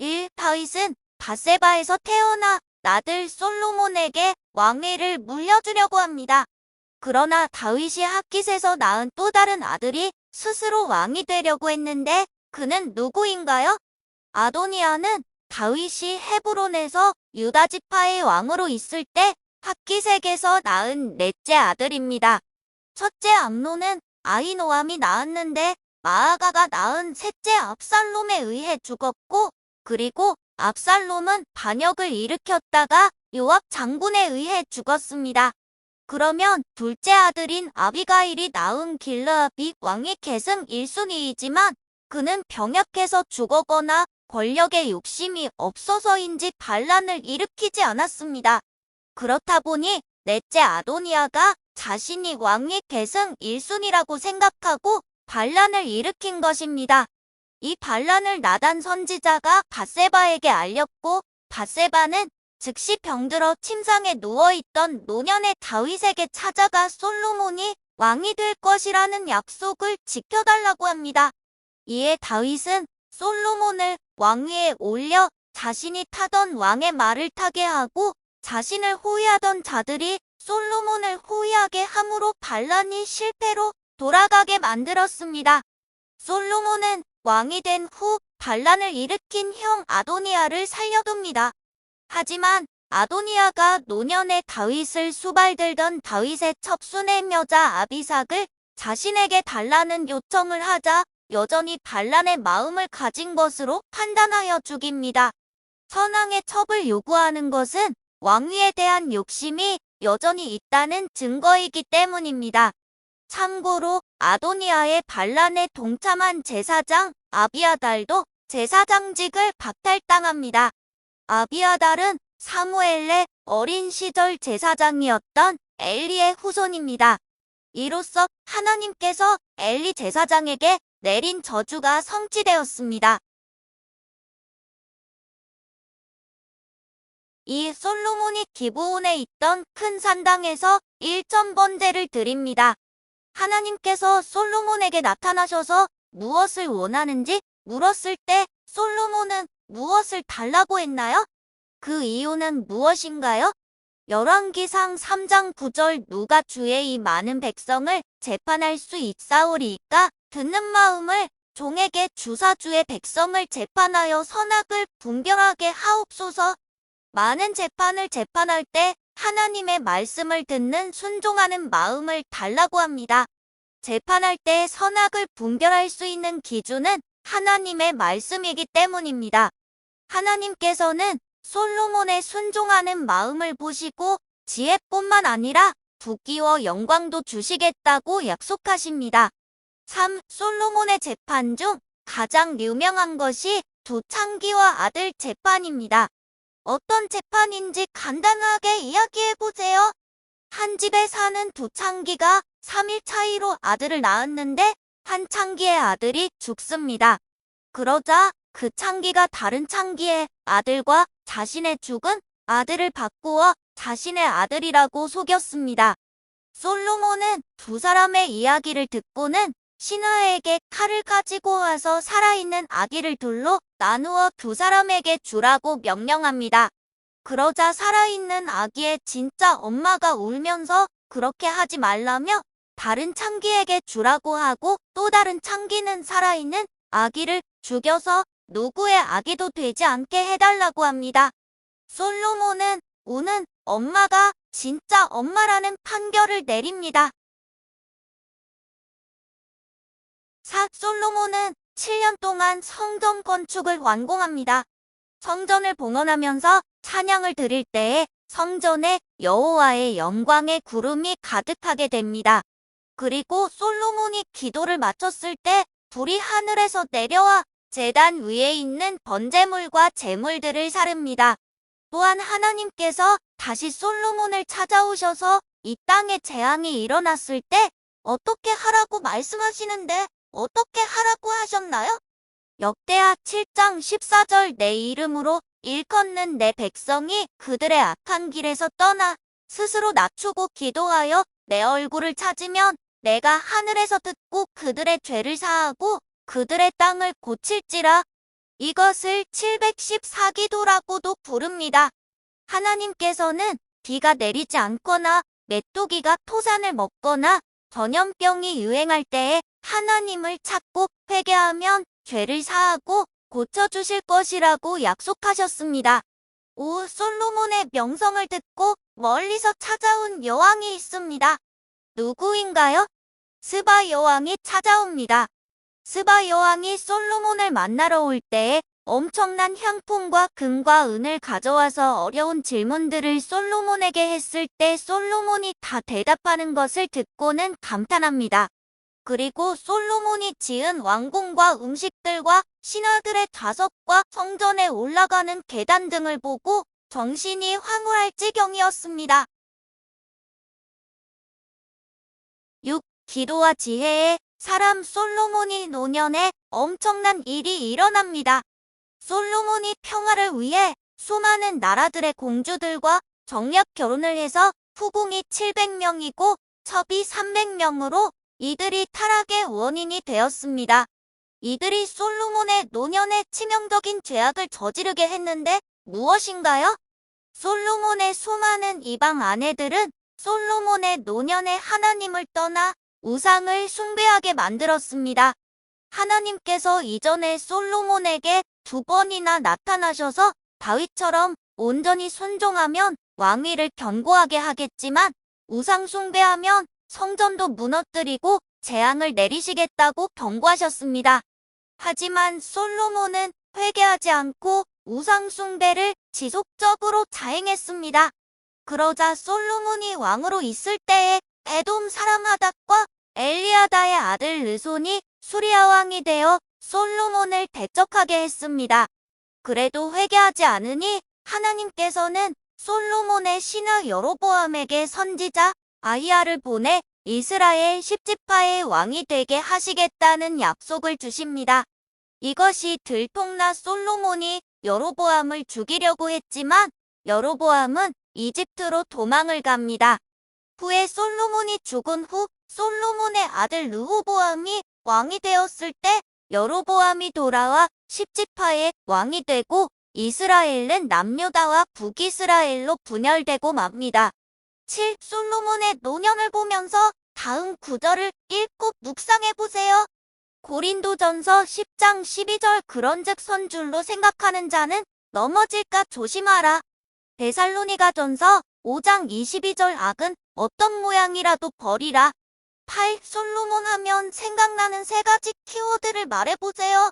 1. 다윗은 바세바에서 태어나 나들 솔로몬에게 왕위를 물려주려고 합니다. 그러나 다윗이 핫깃에서 낳은 또 다른 아들이 스스로 왕이 되려고 했는데 그는 누구인가요? 아도니아는 다윗이 헤브론에서 유다 지파의 왕으로 있을 때 핫깃에게서 낳은 넷째 아들입니다. 첫째 암노는 아이노암이 낳았는데 마아가가 낳은 셋째 압살롬에 의해 죽었고 그리고 압살롬은 반역을 일으켰다가 요압 장군에 의해 죽었습니다. 그러면 둘째 아들인 아비가일이 낳은 길르압이 왕위 계승 1순위이지만 그는 병약해서 죽었거나 권력에 욕심이 없어서인지 반란을 일으키지 않았습니다. 그렇다 보니 넷째 아도니아가 자신이 왕위 계승 1순위라고 생각하고 반란을 일으킨 것입니다. 이 반란을 나단 선지자가 바세바에게 알렸고 바세바는 즉시 병들어 침상에 누워있던 노년의 다윗에게 찾아가 솔로몬이 왕이 될 것이라는 약속을 지켜달라고 합니다. 이에 다윗은 솔로몬을 왕위에 올려 자신이 타던 왕의 말을 타게 하고 자신을 호위하던 자들이 솔로몬을 호위하게 함으로 반란이 실패로 돌아가게 만들었습니다. 솔로몬은 왕이 된 후 반란을 일으킨 형 아도니아를 살려둡니다. 하지만 아도니아가 노년에 다윗을 수발들던 다윗의 첩순의 여자 아비삭을 자신에게 달라는 요청을 하자 여전히 반란의 마음을 가진 것으로 판단하여 죽입니다. 선왕의 첩을 요구하는 것은 왕위에 대한 욕심이 여전히 있다는 증거이기 때문입니다. 참고로 아도니아의 반란에 동참한 제사장 아비아달도 제사장직을 박탈당합니다. 아비아달은 사무엘의 어린 시절 제사장이었던 엘리의 후손입니다. 이로써 하나님께서 엘리 제사장에게 내린 저주가 성취되었습니다. 이 솔로몬이 기브온에 있던 큰 산당에서 1천 번제를 드립니다. 하나님께서 솔로몬에게 나타나셔서 무엇을 원하는지 물었을 때 솔로몬은 무엇을 달라고 했나요? 그 이유는 무엇인가요? 열왕기상 3장 9절 누가 주의 이 많은 백성을 재판할 수 있사오리이까 듣는 마음을 종에게 주사주의 백성을 재판하여 선악을 분별하게 하옵소서 많은 재판을 재판할 때 하나님의 말씀을 듣는 순종하는 마음을 달라고 합니다. 재판할 때 선악을 분별할 수 있는 기준은 하나님의 말씀이기 때문입니다. 하나님께서는 솔로몬의 순종하는 마음을 보시고 지혜뿐만 아니라 부귀와 영광도 주시겠다고 약속하십니다. 3. 솔로몬의 재판 중 가장 유명한 것이 두 창기와 아들 재판입니다. 어떤 재판인지 간단하게 이야기해보세요. 한 집에 사는 두 창기가 3일 차이로 아들을 낳았는데 한 창기의 아들이 죽습니다. 그러자 그 창기가 다른 창기의 아들과 자신의 죽은 아들을 바꾸어 자신의 아들이라고 속였습니다. 솔로몬은 두 사람의 이야기를 듣고는 신하에게 칼을 가지고 와서 살아있는 아기를 둘로 나누어 두 사람에게 주라고 명령합니다. 그러자 살아있는 아기의 진짜 엄마가 울면서 그렇게 하지 말라며 다른 창기에게 주라고 하고 또 다른 창기는 살아있는 아기를 죽여서 누구의 아기도 되지 않게 해달라고 합니다. 솔로몬은 우는 엄마가 진짜 엄마라는 판결을 내립니다. 4. 솔로몬은 7년 동안 성전 건축을 완공합니다. 성전을 봉헌하면서 찬양을 드릴 때에 성전에 여호와의 영광의 구름이 가득하게 됩니다. 그리고 솔로몬이 기도를 마쳤을 때 불이 하늘에서 내려와 재단 위에 있는 번제물과 제물들을 사릅니다. 또한 하나님께서 다시 솔로몬을 찾아오셔서 이 땅에 재앙이 일어났을 때 어떻게 하라고 말씀하시는데 어떻게 하라고 하셨나요? 역대하 7장 14절 내 이름으로 일컫는 내 백성이 그들의 악한 길에서 떠나 스스로 낮추고 기도하여 내 얼굴을 찾으면 내가 하늘에서 듣고 그들의 죄를 사하고 그들의 땅을 고칠지라 이것을 714기도라고도 부릅니다. 하나님께서는 비가 내리지 않거나 메뚜기가 토산을 먹거나 전염병이 유행할 때에 하나님을 찾고 회개하면 죄를 사하고 고쳐주실 것이라고 약속하셨습니다. 오 솔로몬의 명성을 듣고 멀리서 찾아온 여왕이 있습니다. 누구인가요? 스바 여왕이 찾아옵니다. 스바 여왕이 솔로몬을 만나러 올 때에 엄청난 향품과 금과 은을 가져와서 어려운 질문들을 솔로몬에게 했을 때 솔로몬이 다 대답하는 것을 듣고는 감탄합니다. 그리고 솔로몬이 지은 왕궁과 음식들과 신하들의 좌석과 성전에 올라가는 계단 등을 보고 정신이 황홀할 지경이었습니다. 기도와 지혜에 사람 솔로몬이 노년에 엄청난 일이 일어납니다. 솔로몬이 평화를 위해 수많은 나라들의 공주들과 정략 결혼을 해서 후궁이 700명이고 첩이 300명으로 이들이 타락의 원인이 되었습니다. 이들이 솔로몬의 노년에 치명적인 죄악을 저지르게 했는데 무엇인가요? 솔로몬의 수많은 이방 아내들은 솔로몬의 노년에 하나님을 떠나 우상을 숭배하게 만들었습니다. 하나님께서 이전에 솔로몬에게 두 번이나 나타나셔서 다윗처럼 온전히 순종하면 왕위를 견고하게 하겠지만 우상 숭배하면 성전도 무너뜨리고 재앙을 내리시겠다고 경고하셨습니다. 하지만 솔로몬은 회개하지 않고 우상 숭배를 지속적으로 자행했습니다. 그러자 솔로몬이 왕으로 있을 때에 에돔 사람 하닥과 엘리아다의 아들 르손이 수리아 왕이 되어 솔로몬을 대적하게 했습니다. 그래도 회개하지 않으니 하나님께서는 솔로몬의 신하 여로보암에게 선지자 아히야를 보내 이스라엘 10지파의 왕이 되게 하시겠다는 약속을 주십니다. 이것이 들통나 솔로몬이 여로보암을 죽이려고 했지만 여로보암은 이집트로 도망을 갑니다. 후에 솔로몬이 죽은 후 솔로몬의 아들 르호보암이 왕이 되었을 때 여로보암이 돌아와 10지파의 왕이 되고 이스라엘은 남유다와 북이스라엘로 분열되고 맙니다. 7. 솔로몬의 노년을 보면서 다음 구절을 읽고 묵상해보세요. 고린도전서 10장 12절 그런즉 선줄로 생각하는 자는 넘어질까 조심하라. 데살로니가 전서 5장 22절 악은 어떤 모양이라도 버리라. 8. 솔로몬 하면 생각나는 세 가지 키워드를 말해보세요.